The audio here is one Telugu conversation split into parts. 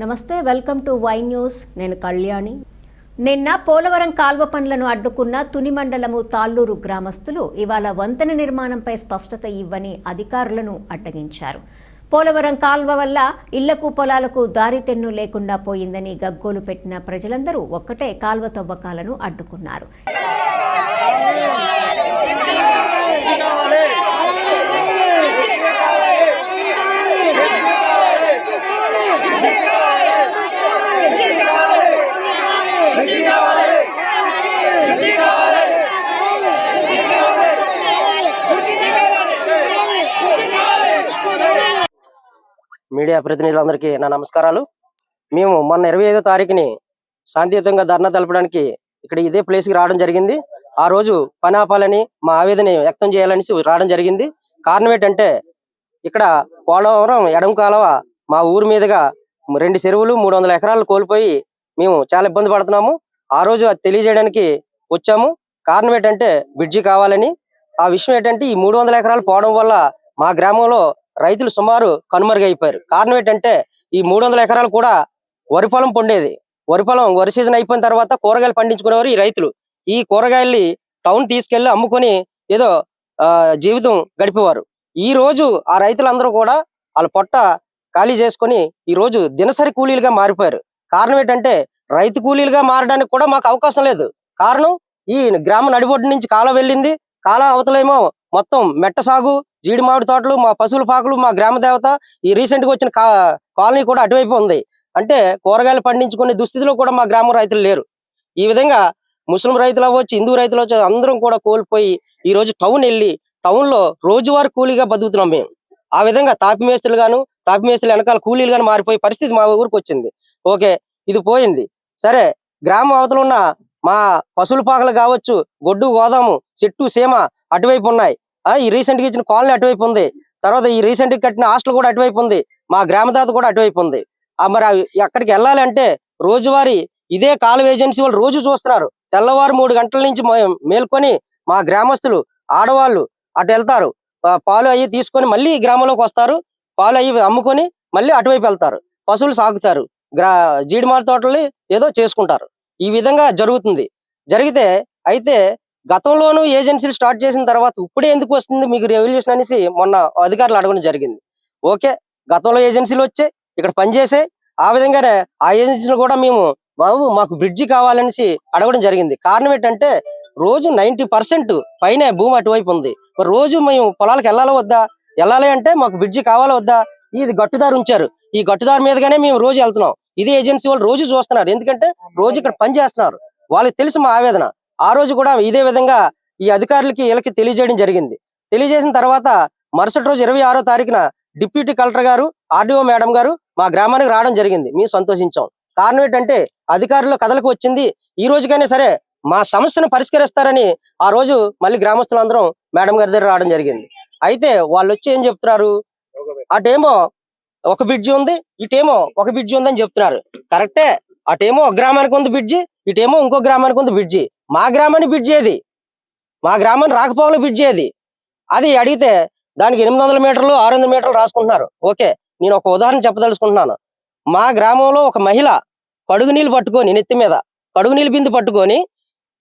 నమస్తే వెల్కమ్ టు వై న్యూస్. నేను కళ్యాణి. నిన్న పోలవరం కాల్వ పనులను అడ్డుకున్న తుని మండలము తాళ్ళూరు గ్రామస్తులు ఇవాళ వంతెన నిర్మాణంపై స్పష్టత ఇవ్వని అధికారులను అడ్డగించారు. పోలవరం కాల్వ వల్ల ఇళ్ళకు పొలాలకు దారితెన్ను లేకుండా పోయిందని గగ్గోలు పెట్టిన ప్రజలందరూ ఒక్కటే కాల్వ తవ్వకాలను అడ్డుకున్నారు. మీడియా ప్రతినిధులందరికీ నా నమస్కారాలు. మేము మొన్న ఇరవై ఐదో తారీఖుని శాంతియుతంగా ధర్నా తెలపడానికి ఇక్కడ ఇదే ప్లేస్కి రావడం జరిగింది. ఆ రోజు పని ఆపాలని మా ఆవేదన వ్యక్తం చేయాలని రావడం జరిగింది. కారణం ఏంటంటే ఇక్కడ పోలవరం ఎడం కాలువ మా ఊరు మీదుగా రెండు చెరువులు మూడు వందల ఎకరాలు కోల్పోయి మేము చాలా ఇబ్బంది పడుతున్నాము. ఆ రోజు అది తెలియజేయడానికి వచ్చాము. కారణం ఏంటంటే బ్రిడ్జి కావాలని. ఆ విషయం ఏంటంటే ఈ మూడు వందల ఎకరాలు పోవడం వల్ల మా గ్రామంలో రైతులు సుమారు కనుమరుగైపోయారు. కారణం ఏంటంటే ఈ మూడు వందల ఎకరాలు కూడా వరి పొలం పండేది. వరి పొలం వరి సీజన్ అయిపోయిన తర్వాత కూరగాయలు పండించుకునేవారు ఈ రైతులు. ఈ కూరగాయల్ని టౌన్ తీసుకెళ్ళి అమ్ముకొని ఏదో ఆ, జీవితం గడిపేవారు. ఈ రోజు ఆ రైతులందరూ కూడా వాళ్ళ పొట్ట ఖాళీ చేసుకొని ఈ రోజు దినసరి కూలీలుగా మారిపోయారు. కారణం ఏంటంటే రైతు కూలీలుగా మారడానికి కూడా మాకు అవకాశం లేదు. కారణం ఈ గ్రామ నడిబొడ్డు నుంచి కాలం వెళ్ళింది. కాలం అవతలేమో మొత్తం మెట్ట సాగు జీడి మామిడి తోటలు మా పశువుల పాకులు మా గ్రామ దేవత ఈ రీసెంట్గా వచ్చిన కాలనీ కూడా అటువైపు ఉంది. అంటే కూరగాయలు పండించుకునే దుస్థితిలో కూడా మా గ్రామ రైతులు లేరు. ఈ విధంగా ముస్లిం రైతులు అవ్వచ్చు హిందూ రైతులు అవ్వచ్చు అందరం కూడా కోల్పోయి ఈ రోజు టౌన్ వెళ్ళి టౌన్లో రోజువారీ కూలీగా బతుకుతున్నాం మేము. ఆ విధంగా తాపి మేస్తులు గాను తాపి మేస్తులు వెనకాల కూలీలు గాను మారిపోయే పరిస్థితి మా ఊరికి వచ్చింది. ఓకే ఇది పోయింది. సరే గ్రామ అవతల ఉన్న మా పశువుల పాకలు కావచ్చు గొడ్డు గోదాము చెట్టు సీమ అటువైపు ఉన్నాయి. ఈ రీసెంట్గా ఇచ్చిన కాలనీ అటువైపు ఉంది. తర్వాత ఈ రీసెంట్గా కట్టిన హాస్టల్ కూడా అటువైపు ఉంది. మా గ్రామదాత కూడా అటువైపు ఉంది. ఆ మరి అక్కడికి ఎక్కడికి వెళ్ళాలి అంటే రోజువారీ ఇదే కాలువ ఏజెన్సీ వాళ్ళు రోజు చూస్తున్నారు. తెల్లవారు మూడు గంటల నుంచి మేల్కొని మా గ్రామస్తులు ఆడవాళ్ళు అటు వెళ్తారు. పాలు అయ్యి తీసుకొని మళ్ళీ ఈ గ్రామంలోకి వస్తారు. పాలు అయ్యి అమ్ముకొని మళ్ళీ అటువైపు వెళ్తారు. పశువులు సాగుతారు. గ్రా జీడిమాడి తోటలు ఏదో చేసుకుంటారు. ఈ విధంగా జరుగుతుంది. జరిగితే అయితే గతంలోనూ ఏజెన్సీలు స్టార్ట్ చేసిన తర్వాత ఇప్పుడే ఎందుకు వస్తుంది మీకు రెవల్యూషన్ అనేసి మొన్న అధికారులు అడగడం జరిగింది. ఓకే గతంలో ఏజెన్సీలు వచ్చాయి ఇక్కడ పనిచేసే ఆ విధంగానే ఆ ఏజెన్సీలు కూడా మేము బాబు మాకు బ్రిడ్జి కావాలనేసి అడగడం జరిగింది. కారణం ఏంటంటే రోజు నైన్టీ పర్సెంట్ పైన భూమి అటువైపు ఉంది. మరి రోజు మేము పొలాలకు వెళ్ళాలి వద్దా? వెళ్ళాలి అంటే మాకు బ్రిడ్జి కావాలా వద్దా? ఇది గట్టుదారు ఉంచారు. ఈ గట్టుదారు మీదగానే మేము రోజు వెళ్తున్నాం. ఇదే ఏజెన్సీ వాళ్ళు రోజు చూస్తున్నారు. ఎందుకంటే రోజు ఇక్కడ పని చేస్తున్నారు. వాళ్ళకి తెలుసు మా ఆవేదన. ఆ రోజు కూడా ఇదే విధంగా ఈ అధికారులకి వీళ్ళకి తెలియజేయడం జరిగింది. తెలియజేసిన తర్వాత మరుసటి రోజు ఇరవై ఆరో తారీఖున డిప్యూటీ కలెక్టర్ గారు ఆర్డీఓ మేడం గారు మా గ్రామానికి రావడం జరిగింది. మేము సంతోషించాం. కారణం ఏంటంటే అధికారులు కథలకు వచ్చింది. ఈ రోజుకైనా సరే మా సమస్యను పరిష్కరిస్తారని ఆ రోజు మళ్ళీ గ్రామస్తులందరం మేడం గారి దగ్గర రావడం జరిగింది. అయితే వాళ్ళు వచ్చి ఏం చెప్తున్నారు? అటేమో ఒక బ్రిడ్జి ఉంది ఇటేమో ఒక బ్రిడ్జి ఉందని చెప్తున్నారు. కరెక్టే? అటేమో ఒక గ్రామానికి ఉంది బ్రిడ్జి ఇటేమో ఇంకో గ్రామానికి ఉంది బ్రిడ్జి మా గ్రామానికి బ్రిడ్జి ఏది? మా గ్రామాన్ని రాకపోవల బ్రిడ్జి ఏది? అది అడిగితే దానికి ఎనిమిది వందల మీటర్లు ఆరు వందల మీటర్లు రాసుకుంటున్నారు. ఓకే నేను ఒక ఉదాహరణ చెప్పదలుచుకుంటున్నాను. మా గ్రామంలో ఒక మహిళ పడుగు నీళ్ళు పట్టుకొని నెత్తి మీద పడుగు నీళ్ళు బిందు పట్టుకొని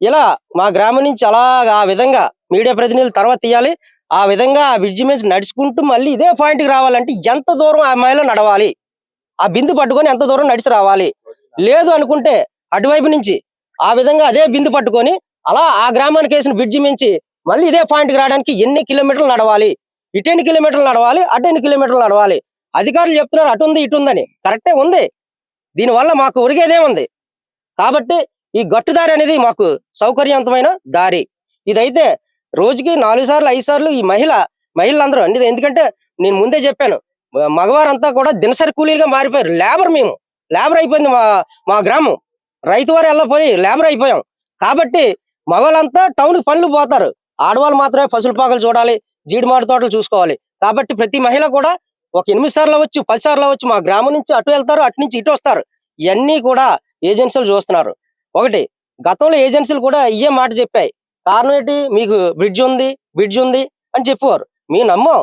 ఇలా మా గ్రామం నుంచి అలాగా ఆ విధంగా మీడియా ప్రతినిధులు తర్వాత తీయాలి. ఆ విధంగా ఆ బ్రిడ్జి మీద నడుచుకుంటూ మళ్ళీ ఇదే పాయింట్కి రావాలంటే ఎంత దూరం ఆ మహిళ నడవాలి? ఆ బిందు పట్టుకొని ఎంత దూరం నడిచి రావాలి? లేదు అనుకుంటే అటువైపు నుంచి ఆ విధంగా అదే బిందు పట్టుకొని అలా ఆ గ్రామానికి వేసిన బ్రిడ్జి మించి మళ్ళీ ఇదే పాయింట్కి రావడానికి ఎన్ని కిలోమీటర్లు నడవాలి? ఇటు ఎన్ని కిలోమీటర్లు నడవాలి? అటు ఎన్ని కిలోమీటర్లు నడవాలి? అధికారులు చెప్తున్నారు అటు ఉంది ఇటు ఉందని కరెక్టే ఉంది. దీనివల్ల మాకు ఒరిగేదేముంది కాబట్టి ఈ గట్టుదారి అనేది మాకు సౌకర్యవంతమైన దారి. ఇదైతే రోజుకి నాలుగు సార్లు ఐదు సార్లు ఈ మహిళ మహిళలందరూ అండి ఎందుకంటే నేను ముందే చెప్పాను మగవారంతా కూడా దినసరి కూలీలుగా మారిపోయారు. లేబర్ మేము. లేబర్ అయిపోయింది మా మా గ్రామం. రైతు వారు వెళ్ళపోయి లేబర్ అయిపోయాం. కాబట్టి మగవాళ్ళంతా టౌన్కి పనులు పోతారు. ఆడవాళ్ళు మాత్రమే పసులు పాకలు చూడాలి జీడిమాడి తోటలు చూసుకోవాలి. కాబట్టి ప్రతి మహిళ కూడా ఒక ఎనిమిది సార్లు అవ్వచ్చు పది సార్లు అవ్వచ్చు మా గ్రామం నుంచి అటు వెళ్తారు అటు నుంచి ఇటు వస్తారు. ఇవన్నీ కూడా ఏజెన్సీలు చూస్తున్నారు. ఒకటి గతంలో ఏజెన్సీలు కూడా ఇయ్యే మాట చెప్పాయి. కారణం ఏంటి? మీకు బ్రిడ్జ్ ఉంది బ్రిడ్జ్ ఉంది అని చెప్పేవారు. మీ నమ్మం.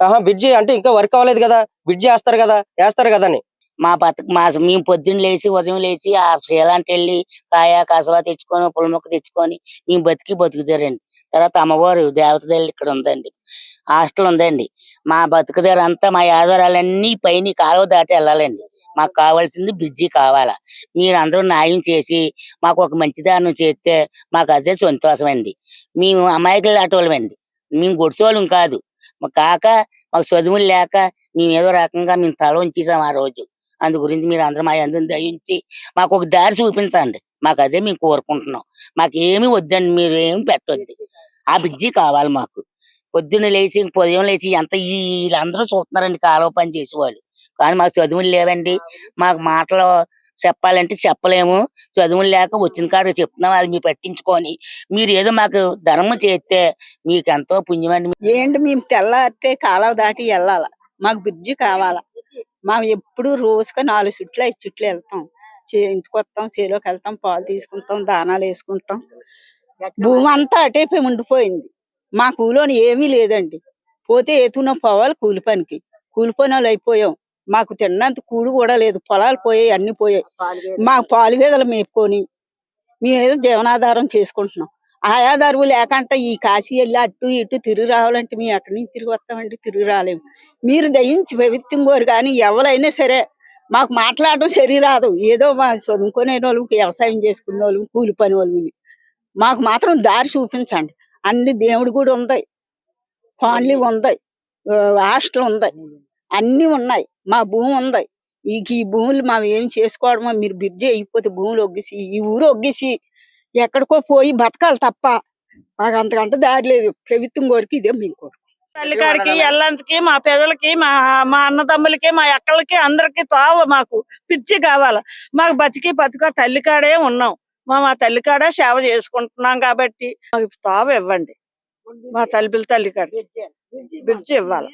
ఆహా అంటే ఇంకా వర్క్ అవ్వలేదు కదా. బ్రిడ్జ్ వేస్తారు కదా వేస్తారు కదా అని. మా బతుకు మా మేము పొద్దున్న లేచి ఉదయం లేచి ఆ శ్రీలాంటి వెళ్ళి కాయ కసవా తెచ్చుకొని పుల్ల మొక్క తెచ్చుకొని మేము బతికి బతుకుతారండి తర్వాత అమ్మవారు దేవత తల్లి ఇక్కడ ఉందండి. హాస్టల్ ఉందండి. మా బతుకుదారు అంతా మా ఆధారాలన్నీ పైన కాలువ దాటి వెళ్ళాలండి. మాకు కావాల్సింది బ్రిడ్జి కావాలా. మీరు అందరూ న్యాయం చేసి మాకు ఒక మంచిదానం చేస్తే మాకు అదే సంతోషం అండి మేము అమాయకులు లాంటి మేము గుడిసోళ్ళం కాదు. కాక మాకు చదువులు లేక మేము ఏదో రకంగా మేము తల ఉంచేసాం ఆ రోజు. అందు గురించి మీరు అందరూ మా అందరిని దయించి మాకు ఒక దారి చూపించండి. మాకు అదే మేము కోరుకుంటున్నాం. మాకు ఏమి వద్దండి మీరు ఏమి పెట్టొద్దు. ఆ బ్రిడ్జి కావాలి మాకు. పొద్దున్న లేచి ఉదయం లేచి ఎంత వీళ్ళందరూ చూస్తున్నారండి కాలువ పని చేసేవాళ్ళు. కానీ మాకు చదువులు లేవండి. మాకు మాటలు చెప్పాలంటే చెప్పలేము. చదువులు లేక వచ్చిన కాడ చెప్తున్నాం అది మీరు పట్టించుకొని మీరు ఏదో మాకు ధర్మం చేస్తే మీకు ఎంతో పుణ్యమండి. ఏంటి మేము తెల్లారితే కాలువ దాటి వెళ్ళాలా? మాకు బ్రిడ్జి కావాలా? మేము ఎప్పుడు రోజుకి నాలుగు చుట్లు ఐదు చుట్లు వెళ్తాం. చే- ఇంటికి వస్తాం చేలోకి వెళ్తాం పాలు తీసుకుంటాం దానాలు వేసుకుంటాం. భూమి అంతా అటైపోయి ఉండిపోయింది. మా కూలోని ఏమీ లేదండి. పోతే ఏతున్నా పోవాలి కూలి పనికి. కూలి పని వాళ్ళు అయిపోయాం. మాకు తిన్నంత కూడు కూడా లేదు. పొలాలు పోయాయి అన్ని పోయాయి. మాకు పాలు గేదెలు మేపుకొని మేము ఏదో జీవనాధారం చేసుకుంటున్నాం. ఆయాదారువు లేకంటే ఈ కాశీ వెళ్ళి అటు ఇటు తిరిగి రావాలంటే మేము ఎక్కడి నుంచి తిరిగి వస్తామండి? తిరిగి రాలేము. మీరు దయించి ప్రభుత్వం కోరు కానీ ఎవరైనా సరే మాకు మాట్లాడడం సరి రాదు ఏదో మా చదువుకునే వాళ్ళు వ్యవసాయం చేసుకునే వాళ్ళు కూలి పని వాళ్ళు మాకు మాత్రం దారి చూపించండి. అన్ని దేవుడు కూడా ఉంది. కాలనీ ఉంది. హాస్టల్ ఉంది. అన్ని ఉన్నాయి. మా భూమి ఉంది. ఈ భూములు మేము ఏం చేసుకోవడమో మీరు బిర్జీ అయిపోతే భూములు ఒగ్గేసి ఈ ఊరు ఒగ్గిసి ఎక్కడికో పోయి బతకాలి తప్ప. మాకు అంతకంటే దారి లేదు. ప్రభుత్వం కోరిక ఇదే మేము కోరు తల్లికాడికి ఎల్లంతకి మా పెదలకి మా మా అన్నదమ్ములకి మా అక్కలకి అందరికి తావ మాకు పిచ్చి కావాల. మాకు బతికి బతుక తల్లికాడే ఉన్నాం. మా మా తల్లికాడే సేవ చేసుకుంటున్నాం కాబట్టి మాకు తావ ఇవ్వండి. మా తల్లి తల్లికాడ బ్రిడ్జి ఇవ్వాలి.